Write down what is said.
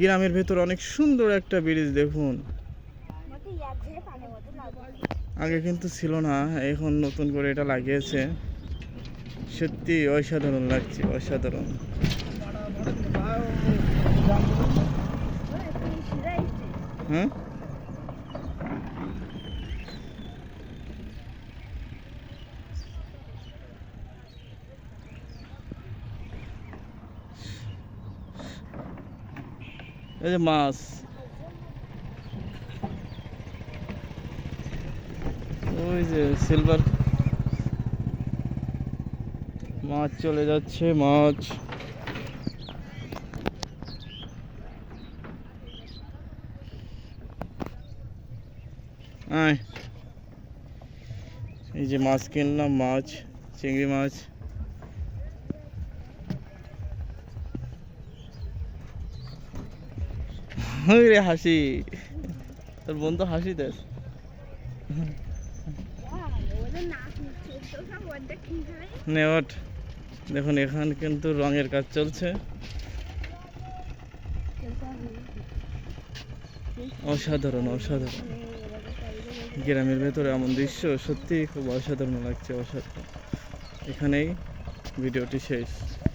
গ্রামের ভেতর অনেক সুন্দর একটা ব্রিজ দেখুন। আগে কিন্তু ছিল না, এখন নতুন করে এটা লাগিয়েছে। সত্যি অসাধারণ লাগছে, অসাধারণ। হ্যাঁ? এই যে মাছ। ওই যে সিলভার মাছ চলে যাচ্ছে, মাছ। এই যে মাছ কিনলাম, মাছ, চিংড়ি মাছ। রে হাসি। তোর বন্ধু হাসি দেশ নে, ওঠ। দেখুন, এখানে কিন্তু রঙের কাজ চলছে। অসাধারণ অসাধারণ। গ্রামের ভেতরে এমন দৃশ্য সত্যি খুব অসাধারণ লাগছে, অসাধারণ। এখানেই ভিডিওটি শেষ।